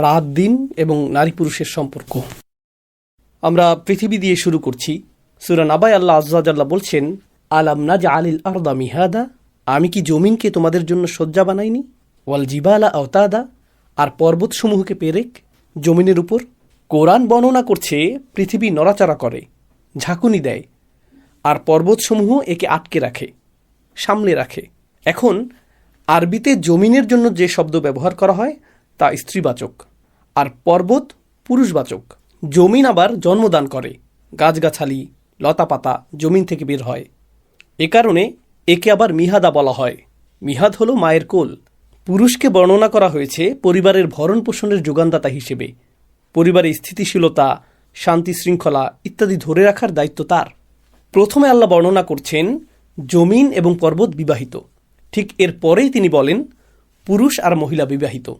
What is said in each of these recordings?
রাত, দিন এবং নারী পুরুষের সম্পর্ক। আমরা পৃথিবী দিয়ে শুরু করছি। সুরা নাবাই আল্লাহ আজ্লাহ বলছেন, আলাম নাজ আলিল আরদা মিহাদা? আমি কি জমিনকে তোমাদের জন্য শয্যা বানাইনি? ওয়াল জিবালা আওতাদা? আর পর্বতসমূহকে পেরেক? জমিনের উপর কোরআন বর্ণনা করছে, পৃথিবী নড়াচড়া করে, ঝাঁকুনি দেয়, আর পর্বতসমূহ একে আটকে রাখে সামলে রাখে। এখন, আরবিতে জমিনের জন্য যে শব্দ ব্যবহার করা হয় তা স্ত্রীবাচক, আর পর্বত পুরুষবাচক। জমিন আবার জন্মদান করে, গাছগাছালি, লতাপাতা জমিন থেকে বের হয়। এ কারণে একে আবার মিহাদা বলা হয়। মিহাদ হলো মায়ের কোল। পুরুষকে বর্ণনা করা হয়েছে পরিবারের ভরণ পোষণের যোগানদাতা হিসেবে। পরিবারের স্থিতিশীলতা শান্তি শৃঙ্খলা ইত্যাদি ধরে রাখার দায়িত্ব তার। প্রথমে আল্লাহ বর্ণনা করছেন, জমিন এবং পর্বত বিবাহিত। ঠিক এর পরেই তিনি বলেন, পুরুষ আর মহিলা বিবাহিত।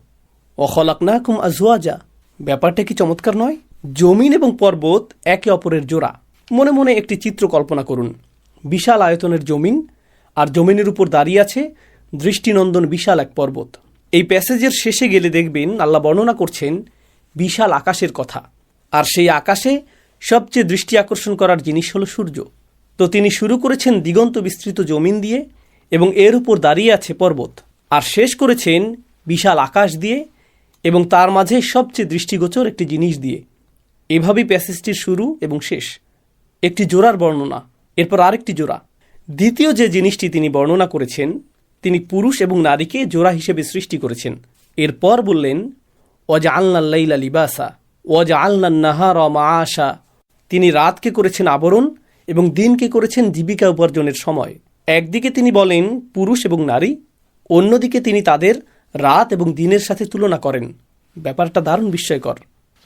অখলাকনাকুম আজওয়াজা। ব্যাপারটা কি চমৎকার নয়? জমিন এবং পর্বত একে অপরের জোড়া। মনে মনে একটি চিত্র কল্পনা করুন। বিশাল আয়তনের জমিন, আর জমিনের উপর দাঁড়িয়ে আছে দৃষ্টিনন্দন বিশাল এক পর্বত। এই প্যাসেজের শেষে গেলে দেখবেন আল্লাহ বর্ণনা করছেন, বিশাল আকাশের কথা। আর সেই আকাশে সবচেয়ে দৃষ্টি আকর্ষণ করার জিনিস হলো সূর্য। তো তিনি শুরু করেছেন দিগন্ত বিস্তৃত জমিন দিয়ে এবং এর উপর দাঁড়িয়ে আছে পর্বত। আর শেষ করেছেন বিশাল আকাশ দিয়ে এবং তার মাঝে সবচেয়ে দৃষ্টিগোচর একটি জিনিস দিয়ে। এভাবেই প্যাসেজটির শুরু এবং শেষ। একটি জোড়ার বর্ণনা, এরপর আরেকটি জোড়া। দ্বিতীয় যে জিনিসটি তিনি বর্ণনা করেছেন, তিনি পুরুষ এবং নারীকে জোড়া হিসেবে সৃষ্টি করেছেন। এরপর বললেন ওজা আল্লাহ লিবাসা ওজা আল্লাহ নাহার আশা তিনি রাতকে করেছেন আবরণ এবং দিনকে করেছেন জীবিকা উপার্জনের সময়। একদিকে তিনি বলেন পুরুষ এবং নারী, অন্যদিকে তিনি তাদের রাত এবং দিনের সাথে তুলনা করেন। ব্যাপারটা দারুণ বিস্ময়কর।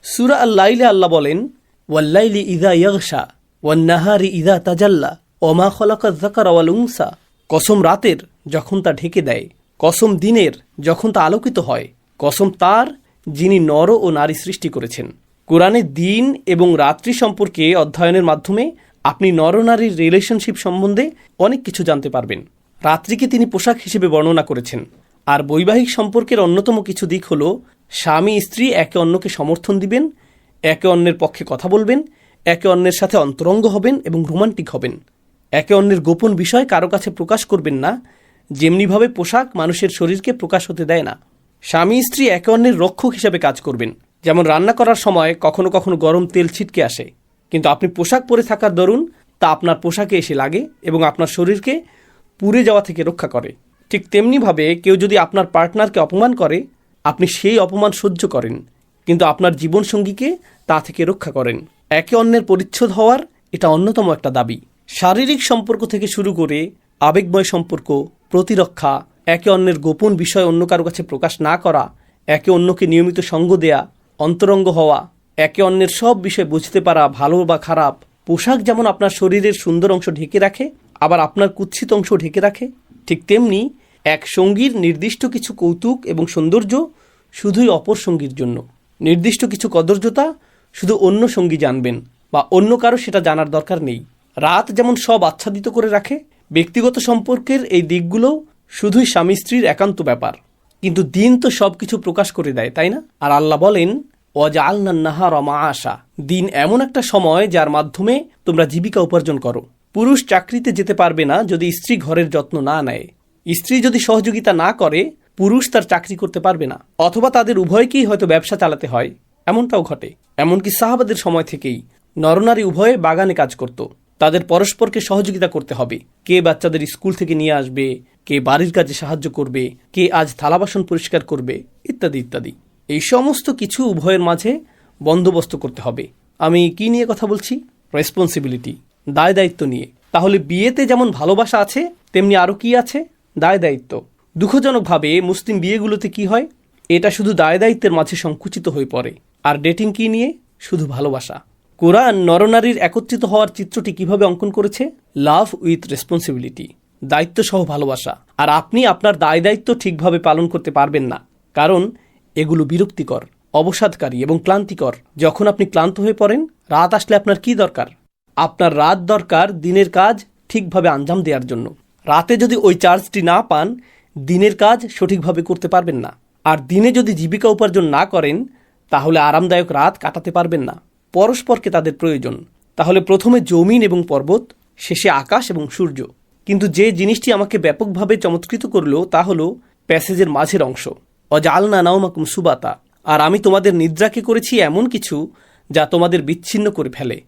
সুরা আল্লাইলে আল্লাহ বলেন, ওয়াল্লাইলি ইদা ইয়াগশা, ওয়ান্নাহারি ইদা তাজাল্লা, ওমা খলাকা জাকার ওয়াল উংসা কসম রাতের যখন তা ঢেকে দেয়, কসম দিনের যখন তা আলোকিত হয়, কসম তার যিনি নর ও নারী সৃষ্টি করেছেন। কোরআনে দিন এবং রাত্রি সম্পর্কে অধ্যয়নের মাধ্যমে আপনি নরনারীর রিলেশনশিপ সম্বন্ধে অনেক কিছু জানতে পারবেন। রাত্রিকে তিনি পোশাক হিসেবে বর্ণনা করেছেন। আর বৈবাহিক সম্পর্কের অন্যতম কিছু দিক হল, স্বামী স্ত্রী একে অন্যকে সমর্থন দিবেন, একে অন্যের পক্ষে কথা বলবেন, একে অন্যের সাথে অন্তরঙ্গ হবেন এবং রোমান্টিক হবেন। একে অন্যের গোপন বিষয় কারও কাছে প্রকাশ করবেন না, যেমনিভাবে পোশাক মানুষের শরীরকে প্রকাশ হতে দেয় না। স্বামী স্ত্রী একে অন্যের রক্ষক হিসাবে কাজ করবেন। যেমন রান্না করার সময় কখনো কখনো গরম তেল ছিটকে আসে। কিন্তু আপনি পোশাক পরে থাকার দরুন, তা আপনার পোশাকে এসে লাগে এবং আপনার শরীরকে পুড়ে যাওয়া থেকে রক্ষা করে। ঠিক তেমনিভাবে কেউ যদি আপনার পার্টনারকে অপমান করে, আপনি সেই অপমান সহ্য করেন, কিন্তু আপনার জীবনসঙ্গীকে তা থেকে রক্ষা করেন। একে অন্যের পরিচ্ছদ হওয়ার এটা অন্যতম একটা দাবি। শারীরিক সম্পর্ক থেকে শুরু করে আবেগময় সম্পর্ক, প্রতিরক্ষা, একে অন্যের গোপন বিষয় অন্য কারও কাছে প্রকাশ না করা, একে অন্যকে নিয়মিত সঙ্গ দেয়া, অন্তরঙ্গ হওয়া, একে অন্যের সব বিষয় বুঝতে পারা ভালো বা খারাপ, পোশাক যেমন আপনার শরীরের সুন্দর অংশ ঢেকে রাখে, আবার আপনার কুৎসিত অংশ ঢেকে রাখে, ঠিক তেমনি এক সঙ্গীর নির্দিষ্ট কিছু কৌতুক এবং সৌন্দর্য শুধুই অপর সঙ্গীর জন্য। নির্দিষ্ট কিছু কদর্যতা শুধু অন্য সঙ্গী জানবেন বা অন্য কারও সেটা জানার দরকার নেই। রাত যেমন সব আচ্ছাদিত করে রাখে, ব্যক্তিগত সম্পর্কের এই দিকগুলোও শুধুই স্বামী স্ত্রীর একান্ত ব্যাপার। কিন্তু দিন তো সব কিছু প্রকাশ করে দেয়, তাই না? আর আল্লাহ বলেন অজা আল্লা নাহার মা আশা দিন এমন একটা সময় যার মাধ্যমে তোমরা জীবিকা উপার্জন করো। পুরুষ চাকরিতে যেতে পারবে না যদি স্ত্রী ঘরের যত্ন না নেয়। স্ত্রী যদি সহযোগিতা না করে, পুরুষ তার চাকরি করতে পারবে না, অথবা তাদের উভয়কেই হয়তো ব্যবসা চালাতে হয়। এমনটাও ঘটে। এমনকি সাহাবাদের সময় থেকেই নরনারী উভয়ে বাগানে কাজ করত। তাদের পরস্পরকে সহযোগিতা করতে হবে। কে বাচ্চাদের স্কুল থেকে নিয়ে আসবে, কে বাড়ির কাজে সাহায্য করবে, কে আজ থালা বাসন পরিষ্কার করবে, ইত্যাদি ইত্যাদি। এই সমস্ত কিছু উভয়ের মাঝে বন্দোবস্ত করতে হবে। আমি কি নিয়ে কথা বলছি? রেসপন্সিবিলিটি দায় দায়িত্ব নিয়ে। তাহলে বিয়েতে যেমন ভালোবাসা আছে, তেমনি আরও কি আছে? দায় দায়িত্ব দুঃখজনকভাবে মুসলিম বিয়েগুলোতে কি হয়? এটা শুধু দায় দায়িত্বের মাঝে সংকুচিত হয়ে পড়ে। আর ডেটিং কি নিয়ে? শুধু ভালোবাসা। কোরআন নরনারীর একত্রিত হওয়ার চিত্রটি কীভাবে অঙ্কন করেছে? Love with responsibility. দায়িত্ব সহ ভালোবাসা। আর আপনি আপনার দায় দায়িত্ব ঠিকভাবে পালন করতে পারবেন না। কারণ এগুলো বিরক্তিকর, অবসাদকারী এবং ক্লান্তিকর। যখন আপনি ক্লান্ত হয়ে পড়েন, রাত আসলে আপনার কি দরকার? আপনার রাত দরকার দিনের কাজ ঠিকভাবে আঞ্জাম দেওয়ার জন্য। রাতে যদি ওই চার্জটি না পান, দিনের কাজ সঠিকভাবে করতে পারবেন না। আর দিনে যদি জীবিকা উপার্জন না করেন, তাহলে আরামদায়ক রাত কাটাতে পারবেন না। পরস্পরকে তাদের প্রয়োজন। তাহলে প্রথমে জমিন এবং পর্বত, শেষে আকাশ এবং সূর্য। কিন্তু যে জিনিসটি আমাকে ব্যাপকভাবে চমৎকৃত করল, তা হলো প্যাসেজের মাঝের অংশ। অজালনা নাওমাকুম সুবাতা। আর আমি তোমাদের নিদ্রাকে করেছি এমন কিছু যা তোমাদের বিচ্ছিন্ন করে ফেলে।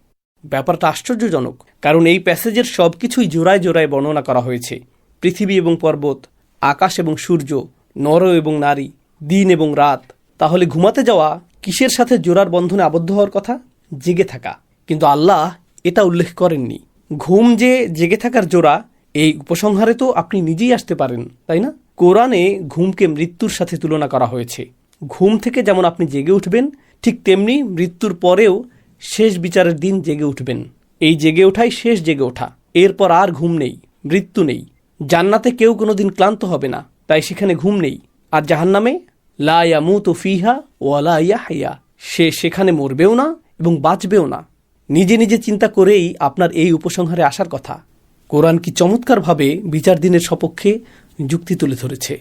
ব্যাপারটা আশ্চর্যজনক, কারণ এই প্যাসেজের সব কিছুই জোড়ায় জোড়ায় বর্ণনা করা হয়েছে। পৃথিবী এবং পর্বত, আকাশ এবং সূর্য, নর এবং নারী, দিন এবং রাত। তাহলে ঘুমাতে যাওয়া কিসের সাথে জোড়ার বন্ধনে আবদ্ধ হওয়ার কথা? জেগে থাকা। কিন্তু আল্লাহ এটা উল্লেখ করেননি। ঘুম যে জেগে থাকার জোড়া, এই উপসংহারে তো আপনি নিজেই আসতে পারেন, তাই না? কোরআনে ঘুমকে মৃত্যুর সাথে তুলনা করা হয়েছে। ঘুম থেকে যেমন আপনি জেগে উঠবেন, ঠিক তেমনি মৃত্যুর পরেও শেষ বিচারের দিন জেগে উঠবেন। এই জেগে ওঠাই শেষ জেগে ওঠা। এরপর আর ঘুম নেই, মৃত্যু নেই। জান্নাতে কেউ কোনোদিন ক্লান্ত হবে না, তাই সেখানে ঘুম নেই। আর জাহান্নামে, লা ইয়ামুতু ফিহা ওয়ালা ইয়াহইয়া। সে সেখানে মরবেও না এবং বাঁচবেও না। নিজে নিজে চিন্তা করেই আপনার এই উপসংহারে আসার কথা। কোরআন কি চমৎকারভাবে বিচার দিনের সপক্ষে যুক্তি তুলে ধরেছে।